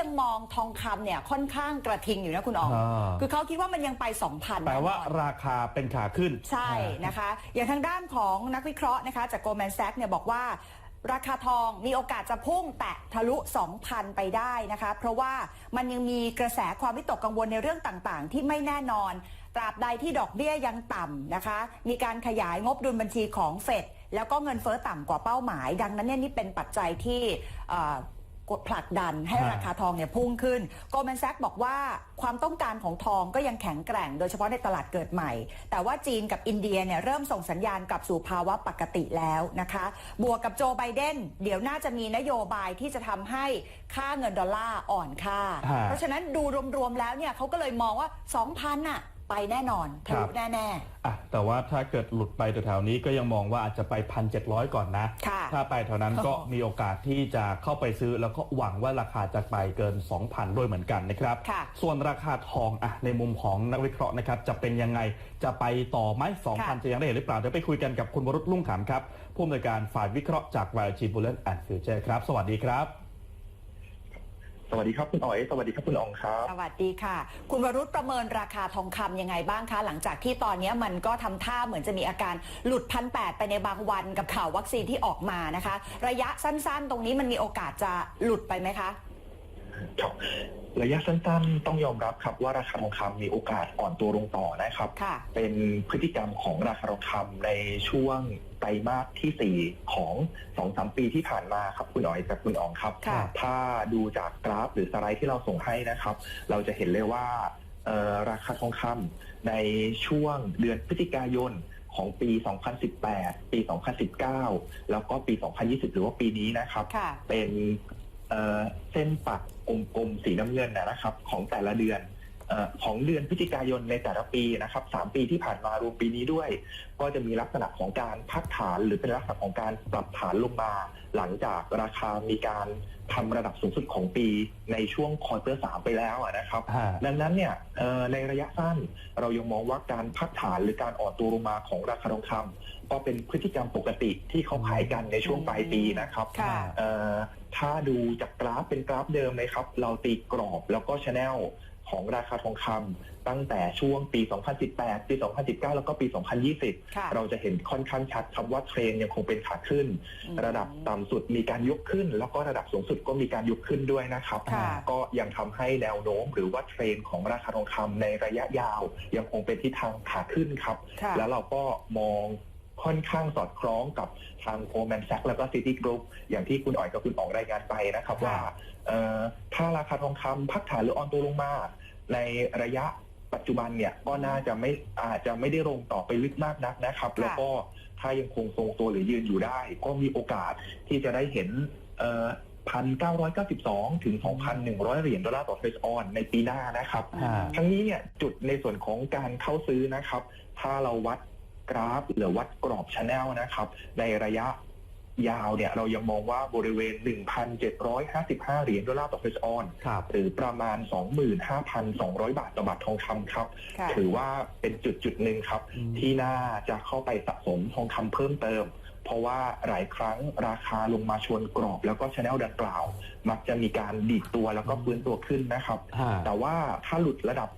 ยังมองทองคำเนี่ยค่อนข้างกระทิงอยู่นะคุณอ๋องอ่า คือเขาคิดว่ามันยังไป 2,000แปลว่าน่นอน ราคาเป็นขาขึ้น ใช่นะคะ อย่างทางด้านของนักวิเคราะห์นะคะจาก Goldman Sachs เนี่ยบอกว่า ราคาทองมีโอกาสจะพุ่งแตะทะลุ 2,000 ไปได้นะคะ เพราะว่ามันยังมีกระแสความวิตกกังวลในเรื่องต่างๆ ที่ไม่แน่นอน ตราบใดที่ดอกเบี้ยยังต่ำนะคะ มีการขยายงบดุลบัญชีของเฟดแล้วก็เงินเฟ้อต่ำกว่าเป้าหมาย ดังนั้นเนี่ยนี่เป็นปัจจัยที่เอ่อ กดผลักดันให้ฮะราคาทองเนี่ยพุ่งขึ้นโกลแมนแซกบอกว่าความต้องการของทองก็ยังแข็งแกร่ง โดยเฉพาะในตลาดเกิดใหม่ แต่ว่าจีนกับอินเดียเนี่ยเริ่มส่งสัญญาณกลับสู่ภาวะปกติแล้วนะคะ บวกกับโจไบเดนเดี๋ยวน่าจะมีนโยบายที่จะทำให้ค่าเงินดอลลาร์อ่อนค่าฮะเพราะฉะนั้นดูรวมๆแล้วเนี่ยเขาก็เลยมองว่า 2,000น่ะ ไปแน่นอนทะลุครับแน่อะแต่ว่าถ้าเกิดหลุดไปแถวๆนี้ก็ยังมองว่าอาจจะไปพันเจ็ก่อนนะค่ะถ้าไปแถวนั้นก็โอ้โหมีโอกาสที่จะเข้าไปซื้อ แล้วก็หวังว่าราคาจะไปเกิน 2,000 ด้วยเหมือนกันนะครับค่ะส่วนราคาทองอะในมุมของนักวิเคราะห์นะครับ จะเป็นยังไงจะไปต่อไหมค่ะ2,000 จะยังได้เห็นหรือเปล่า เดี๋ยวไปคุยกันกับคุณวรุษลุ่งขำครับผู้อำนวยการฝ่ายวิเคราะห์จาก YG Bullet and Future ครับ สวัสดีครับ สวัสดีครับคุณอ๋อย สวัสดีครับคุณอองครับ สวัสดีค่ะ คุณวรุษประเมินราคาทองคำยังไงบ้างคะ หลังจากที่ตอนนี้มันก็ทำท่าเหมือนจะมีอาการหลุดพันแปดไปในบางวันกับข่าววัคซีนที่ออกมานะคะ ระยะสั้นๆ ตรงนี้มันมีโอกาสจะหลุดไปไหมคะ ครับระยะสั้นๆ ต้องยอมรับครับว่าราคาทองคำมีโอกาสอ่อนตัวลงต่อนะครับค่ะเป็นพฤติกรรมของราคาทองคำในช่วงไตรมาสที่ 4 ของ 2-3 ปีที่ผ่านมาครับคุณอ๋อยกับคุณอ๋องครับค่ะถ้าดูจากกราฟหรือสไลด์ที่เราส่งให้นะครับ เราจะเห็นเลยว่าเอ่อราคาทองคำในช่วงเดือนพฤศจิกายนของปี 2018 ปี 2019 แล้วก็ปี 2020 หรือว่าปีนี้นะครับค่ะเป็น เส้นปักกลมๆสีน้ำเงินนะครับ ของแต่ละเดือน ของเดือนพฤศจิกายนในแต่ละปีนะครับสามปีที่ผ่านมารวมปีนี้ด้วย ก็จะมีลักษณะของการพักฐานหรือเป็นลักษณะของการปรับฐานลงมา หลังจากราคามีการทำระดับสูงสุดของปีในช่วงควอเตอร์สามไปแล้วอะนะครับฮะดังนั้นเนี่ยเอ่อในระยะสั้นเรายังมองว่าการพักฐานหรือการอ่อนตัวลงมาของราคาทองคำก็เป็นพฤติกรรมปกติที่เขาขายกันในช่วงปลายปีนะครับค่ะเอ่อถ้าดูจากกราฟเป็นกราฟเดิมเลยครับ เราตีกรอบแล้วก็ชแนล ของราคาทองคำตั้งแต่ช่วงปี 2018 ปี 2019 แล้วก็ปี 2020ค่ะเราจะเห็นค่อนข้างชัดครับว่าเทรนยังคงเป็นขาขึ้นอืมระดับต่ำสุดมีการยกขึ้น แล้วก็ระดับสูงสุดก็มีการยกขึ้นด้วยนะครับค่ะก็ยังทำให้แนวโน้ม หรือว่าเทรนของราคาทองคำในระยะยาว ยังคงเป็นทิศทางขาขึ้นครับค่ะแล้วเราก็มอง ค่อนข้างสอดคล้องกับทางโ l แมนแซกแล้วก็ซิตี้กรุ๊ปอย่างที่คุณอ๋อยกับคุณอ๋องรายงานไปนะครับค่ะว่าเอ่อถ้าราคาทองคำพักฐานหรือออนตัวลงมา ในระยะปัจจุบันเนี่ยก็น่าจะไม่อาจจะไม่ได้ลงต่อไปลึกมากนักนะครับค่ะแล้วก็ถ้ายังคงทรงตัวหรือยืนอยู่ได้ ก็มีโอกาสที่จะได้เห็นเอ่อ1,992ถึง2,100เหรียญดอลลาร์ต่อเฟสออนในปีหน้านะครับฮะทั้งนี้เนี่ยจุดในส่วนของการเข้าซื้อนะครับ ถ้าเราวัด กราฟ หรือวัดกรอบชแนลนะครับ ในระยะยาวเนี่ยเรายังมองว่าบริเวณ 1,755 เหรียญดอลลาร์ต่อเฟสออนครับหรือประมาณ 25,200 บาทต่อบาททองคำครับค่ะถือว่าเป็นจุดจุดหนึ่งครับอืมที่น่าจะเข้าไปสะสมทองคำเพิ่มเติม เพราะว่าหลายครั้งราคาลงมาชนกรอบแล้วก็ชแนลดังกล่าว มักจะมีการดีดตัวแล้วก็ฟื้นตัวขึ้นนะครับฮะแต่ว่าถ้าหลุดระดับ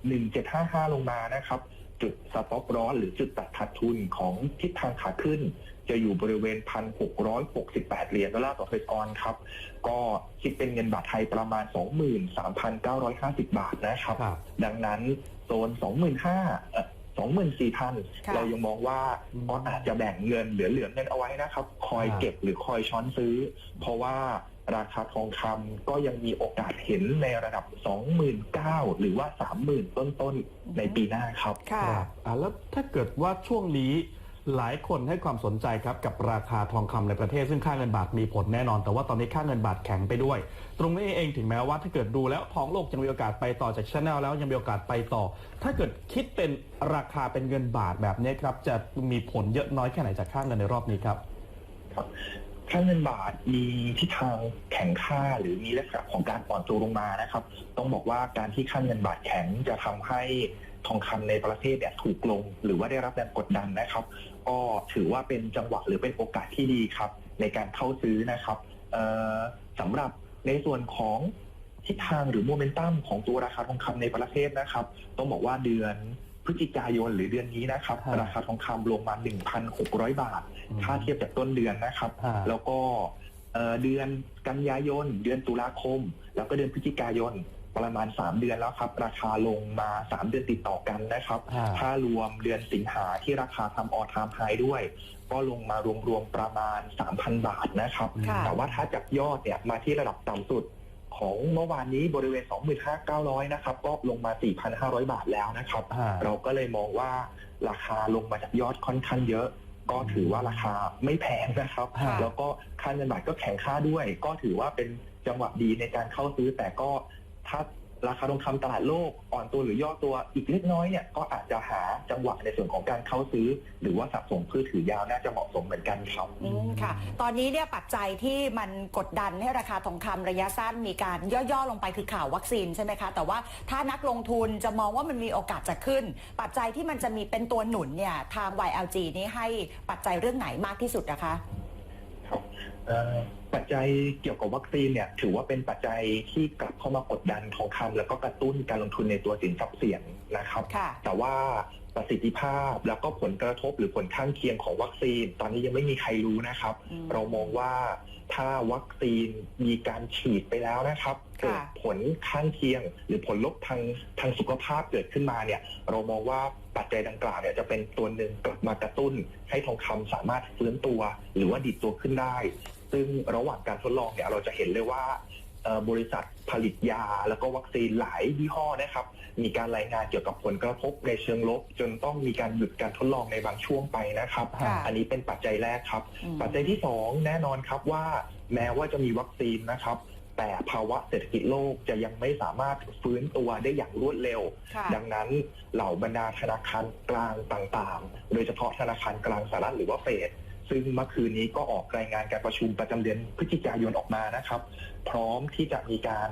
1755 ลงมานะครับ จุดสต็อปร้อนหรือจุดตัดขาดทุนของทิศทางขาขึ้น จะอยู่บริเวณ 1,668 เหรียญดอลลาร์ต่อเฟสออนครับ ก็คิดเป็นเงินบาทไทยประมาณ 23,950 บาทนะครับครับดังนั้นโซน 25,000เอ่อ24,000ค่ะเรายังมองว่าอืมก็อาจจะแบ่งเงินเหลือๆเงินเอาไว้นะครับ คอยครับเก็บหรือคอยช้อนซื้อ เพราะว่า ราคาทองคำก็ยังมีโอกาสเห็นในระดับ 29,000 หรือว่า 30,000 ต้นๆ ในปีหน้าครับค่ะครับอะแล้วถ้าเกิดว่าช่วงนี้หลายคนให้ความสนใจครับกับราคาทองคำในประเทศซึ่งค่าเงินบาทมีผลแน่นอน แต่ว่าตอนนี้ค่าเงินบาทแข็งไปด้วย ตรงนี้เองถึงแม้ว่าถ้าเกิดดูแล้วทองโลกยังมีโอกาสไปต่อจากชแนลแล้วยังมีโอกาสไปต่อ ถ้าเกิดคิดเป็นราคาเป็นเงินบาทแบบนี้ครับจะมีผลเยอะน้อยแค่ไหนจากค่าเงินในรอบนี้ครับค่าเงินบาทมีทิศทางแข็งค่าหรือมีลักษณะของการอ่อนตัวลงมานะครับ ต้องบอกว่าการที่ค่าเงินบาทแข็งจะทำให้ทองคำในประเทศเนี่ยถูกลง หรือว่าได้รับแรงกดดันนะครับ ก็ถือว่าเป็นจังหวะหรือเป็นโอกาสที่ดีครับ ในการเข้าซื้อนะครับเอ่อสำหรับในส่วนของทิศทางหรือโมเมนตัมของตัวราคาทองคำในประเทศนะครับ ต้องบอกว่าเดือน พฤศจิกายนหรือเดือนนี้นะครับฮะราคาทองคำลงมา 1,600 บาทถ้าเทียบจากต้นเดือนนะครับฮะแล้วก็เอ่อเดือนกันยายน เดือนตุลาคม แล้วก็เดือนพฤศจิกายนประมาณ 3 เดือนแล้วครับ ราคาลงมา 3 เดือนติดต่อกันนะครับฮะถ้ารวมเดือนสิงหาที่ราคาทำออทามไฮด้วย ก็ลงมารวมๆประมาณ 3,000 บาทนะครับ ค่ะ แต่ว่าถ้าจากยอดเนี่ยมาที่ระดับต่ำสุด ของเมื่อวานนี้บริเวณ 25,900 นะครับ ก็ลงมา 4,500 บาทแล้วนะครับฮะเราก็เลยมองว่าราคาลงมาจากยอดค่อนข้างเยอะ ก็ถือว่าราคาไม่แพงนะครับ ค่ะ แล้วก็ค่าเงินบาทก็แข็งค่าด้วย ก็ถือว่าเป็นจังหวะดีในการเข้าซื้อแต่ก็ถ้า ราคาทองคำตลาดโลกอ่อนตัวหรือย่อตัวอีกเล็กน้อยเนี่ยก็อาจจะหาจังหวะในส่วนของการเข้าซื้อ หรือว่าสะสมเพื่อถือยาวน่าจะเหมาะสมเหมือนกันครับอืมค่ะ ตอนนี้เนี่ยปัจจัยที่มันกดดันให้ราคาทองคำระยะสั้นมีการย่อๆลงไปคือข่าววัคซีนใช่ไหมคะ แต่ว่าถ้านักลงทุนจะมองว่ามันมีโอกาสจะขึ้น ปัจจัยที่มันจะมีเป็นตัวหนุนเนี่ยทาง YLG นี่ให้ปัจจัยเรื่องไหนมากที่สุดนะคะครับเอ่อ ปัจจัยเกี่ยวกับวัคซีนเนี่ยถือว่าเป็นปัจจัยที่กลับเข้ามากดดันทองคำแล้วก็กระตุ้นการลงทุนในตัวสินทรัพย์เสี่ยงนะครับค่ะแต่ว่าประสิทธิภาพแล้วก็ผลกระทบหรือผลข้างเคียงของวัคซีน ตอนนี้ยังไม่มีใครรู้นะครับอืมเรามองว่าถ้าวัคซีนมีการฉีดไปแล้วนะครับค่ะเกิดผลข้างเคียง หรือผลลบทางทางสุขภาพเกิดขึ้นมาเนี่ย เรามองว่าปัจจัยดังกล่าวเนี่ยจะเป็นตัวหนึ่งกลับมากระตุ้น ให้ทองคำสามารถฟื้นตัว หรือว่าดิดตัวขึ้นได้ ซึ่งระหว่างการทดลองเนี่ยเราจะเห็นเลยว่าเอ่อบริษัทผลิตยา แล้วก็วัคซีนหลายยี่ห้อนะครับ มีการรายงานเกี่ยวกับผลกระทบในเชิงลบ จนต้องมีการหยุดการทดลองในบางช่วงไปนะครับค่ะอันนี้เป็นปัจจัยแรกครับอืมปัจจัยที่สองแน่นอนครับว่าแม้ว่าจะมีวัคซีนนะครับ แต่ภาวะเศรษฐกิจโลกจะยังไม่สามารถฟื้นตัวได้อย่างรวดเร็วค่ะดังนั้นเหล่าบรรดาธนาคารกลางต่างๆ โดยเฉพาะธนาคารกลางสหรัฐหรือว่าเฟด ซึ่งเมื่อคืนนี้ก็ออกรายงานการประชุมประจำเดือนพฤศจิกายนออกมานะครับ พร้อมที่จะมีการ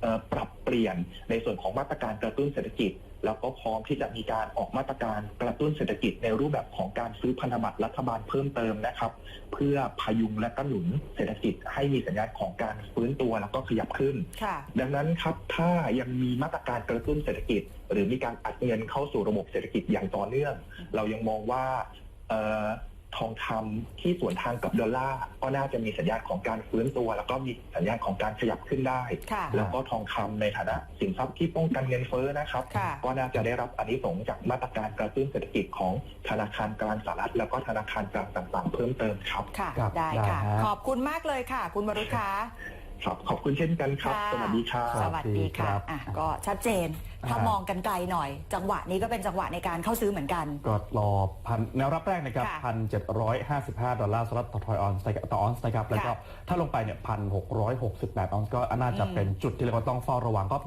เอ่อปรับเปลี่ยนในส่วนของมาตรการกระตุ้นเศรษฐกิจ แล้วก็พร้อมที่จะมีการออกมาตรการกระตุ้นเศรษฐกิจในรูปแบบของการซื้อพันธบัตรรัฐบาลเพิ่มเติมนะครับ เพื่อพยุงและก็หนุนเศรษฐกิจให้มีสัญญาณของการฟื้นตัวแล้วก็ขยับขึ้นค่ะดังนั้นครับถ้ายังมีมาตรการกระตุ้นเศรษฐกิจ หรือมีการอัดเงินเข้าสู่ระบบเศรษฐกิจอย่างต่อเนื่อง เรายังมองว่าเอ่อ ทองคำที่สวนทางกับดอลลาร์ก็น่าจะมีสัญญาณของการฟื้นตัว แล้วก็มีสัญญาณของการขยับขึ้นได้ค่ะแล้วก็ทองคำในฐานะสินทรัพย์ที่ป้องกันเงินเฟ้อนะครับค่ะก็น่าจะได้รับอานิสงส์จากมาตรการกระตุ้นเศรษฐกิจของธนาคารกลางสหรัฐแล้วก็ธนาคารกลางต่างๆ เพิ่มเติมครับค่ะครับได้ค่ะได้ฮะขอบคุณมากเลยค่ะ คุณวรุษคะ ครับขอบคุณเช่นกันครับค่ะสวัสดีครับ สวัสดีค่ะครับอะ ก็ชัดเจน ถ้าอ่าม มองกันไกลหน่อย จังหวะนี้ก็เป็นจังหวะในการเข้าซื้อเหมือนกัน ก็รอพันแนวรับแรกนะครับค่ะพันเจ็ดร้อยห้าสิบห้าดอลลาร์สหรัฐต่อทอยออนซ์ต่อออนซ์นะครับแล้วก็ค่ะถ้าลงไปเนี่ยพันหกร้อยหกสิบแปดออนซ์ก็น่าจะเป็นจุดที่เราก็ต้องเฝ้าระวังก็